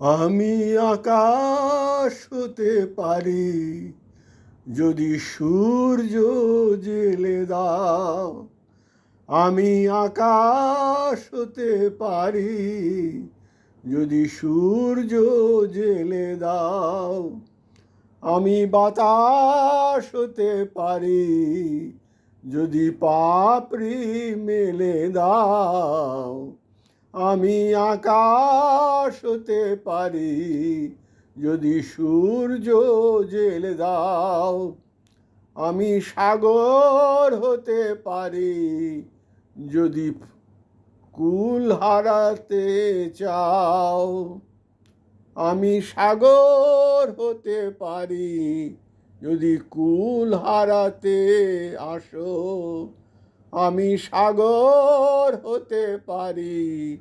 আমি আকাশ হতে পারি, যদি সূর্য জেলে দাও। আমি আকাশ হতে পারি, যদি সূর্য জেলে দাও। আমি বাতাস হতে পারি, যদি পাপড়ি মেলে দাও। আমি আকাশ হতে পারি, যদি সূর্য জেলে দাও। আমি সাগর হতে পারি, যদি কুল হারাতে চাও। আমি সাগর হতে পারি, যদি কুল হারাতে আসো। আমি সাগর হতে পারি,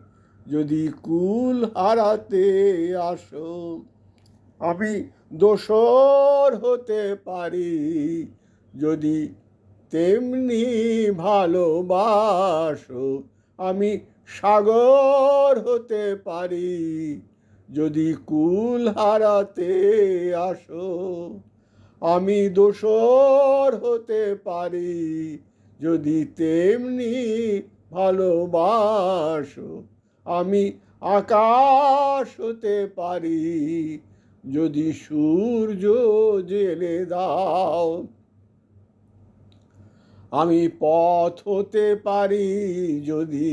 যদি কুল হারাতে আসো। আমি দোসর হতে পারি, যদি তেমনি ভালোবাসো। আমি সাগর হতে পারি, যদি কুল হারাতে আসো। আমি দোসর হতে পারি যদি তেমনি ভালোবাসো, আমি আকাশ হতে পারি। যদি সূর্য জেলে দাও, আমি পথ হতে পারি। যদি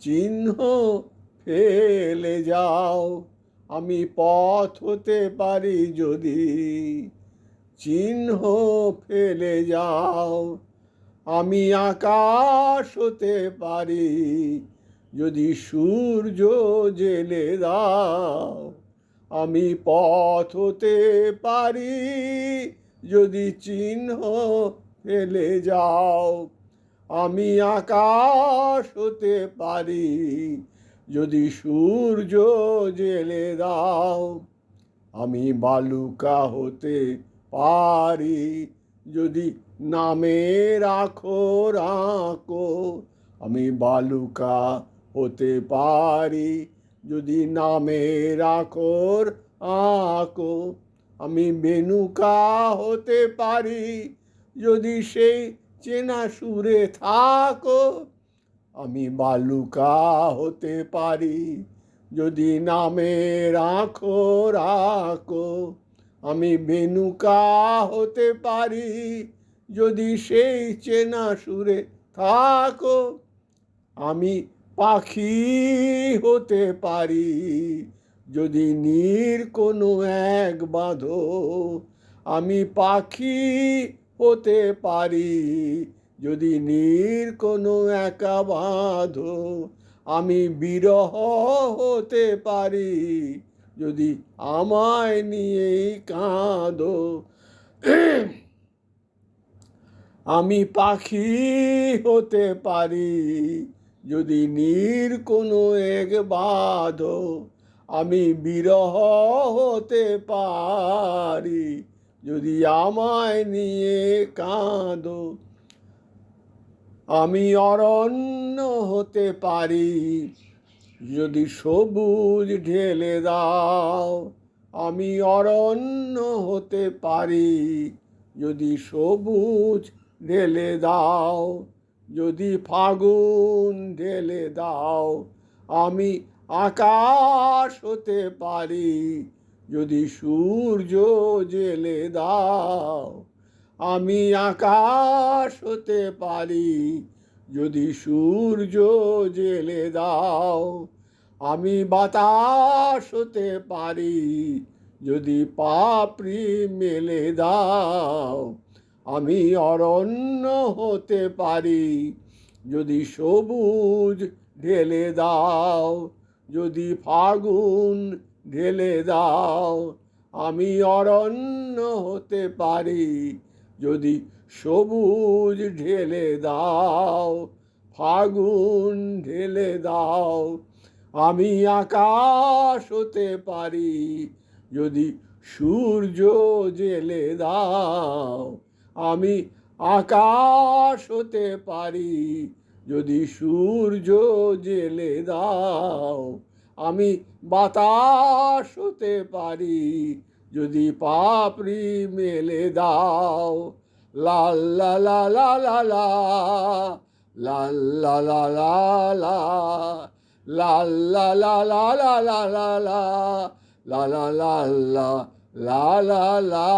চিহ্ন ফেলে যাও, আমি পথ হতে পারি। যদি চিহ্ন ফেলে যাও আমি আকাশ হতে পারি, যদি সূর্য জেলে দাও। আমি পথ হতে পারি, যদি চিহ্ন ফেলে যাও। আমি আকাশ হতে পারি, যদি সূর্য জেলে দাও। আমি বালুকা হতে পারি যদি নামে রাখো রাখো, আমি বালুকা হতে পারি। যদি নামে রাখোর আঁকো আমি বেনুকা হতে পারি। যদি সেই চেনা সুরে থাকো, আমি বালুকা হতে পারি। যদি নামে রাখো রাখো আমি বেনুকা হতে পারি যদি সেই চেনা সুরে থাকো। আমি পাখি হতে পারি যদি নীর কোনো এক বাঁধো। আমি পাখি হতে পারি যদি নীর কোনো একা বাঁধো। আমি বিরহ হতে পারি যদি আমায় নিয়ে কাঁদো, আমি পাখি হতে পারি। যদি নীর কোনো এক বাঁধো, আমি বিরহ হতে পারি। যদি আমায় নিয়ে কাঁদো, আমি অরণ্য হতে পারি। যদি সবুজ ঢেলে দাও, আমি অরণ্য হতে পারি। যদি সবুজ ঢেলে দাও, যদি ফাগুন ঢেলে দাও, আমি আকাশ হতে পারি। যদি সূর্য জেলে দাও, আমি আকাশ হতে পারি। যদি সূর্য জেলে দাও, আমি বাতাস হতে পারি। যদি পাপড়ি মেলে দাও, আমি অরণ্য হতে পারি। যদি সবুজ ঢেলে দাও, যদি ফাগুন ঢেলে দাও, আমি অরণ্য হতে পারি। যদি সবুজ ঢেলে দাও, ফাগুন ঢেলে দাও, আমি আকাশ হতে পারি। যদি সূর্য জেলে দাও, আমি আকাশ হতে পারি। যদি সূর্য জেলে দাও, আমি বাতাস হতে পারি। যদি পাপড়ি মেলে দাও লাল লা লা লা লা লা লাল লা লা লা লা লাল লা লা লা লা লা লা লা la la la la la la la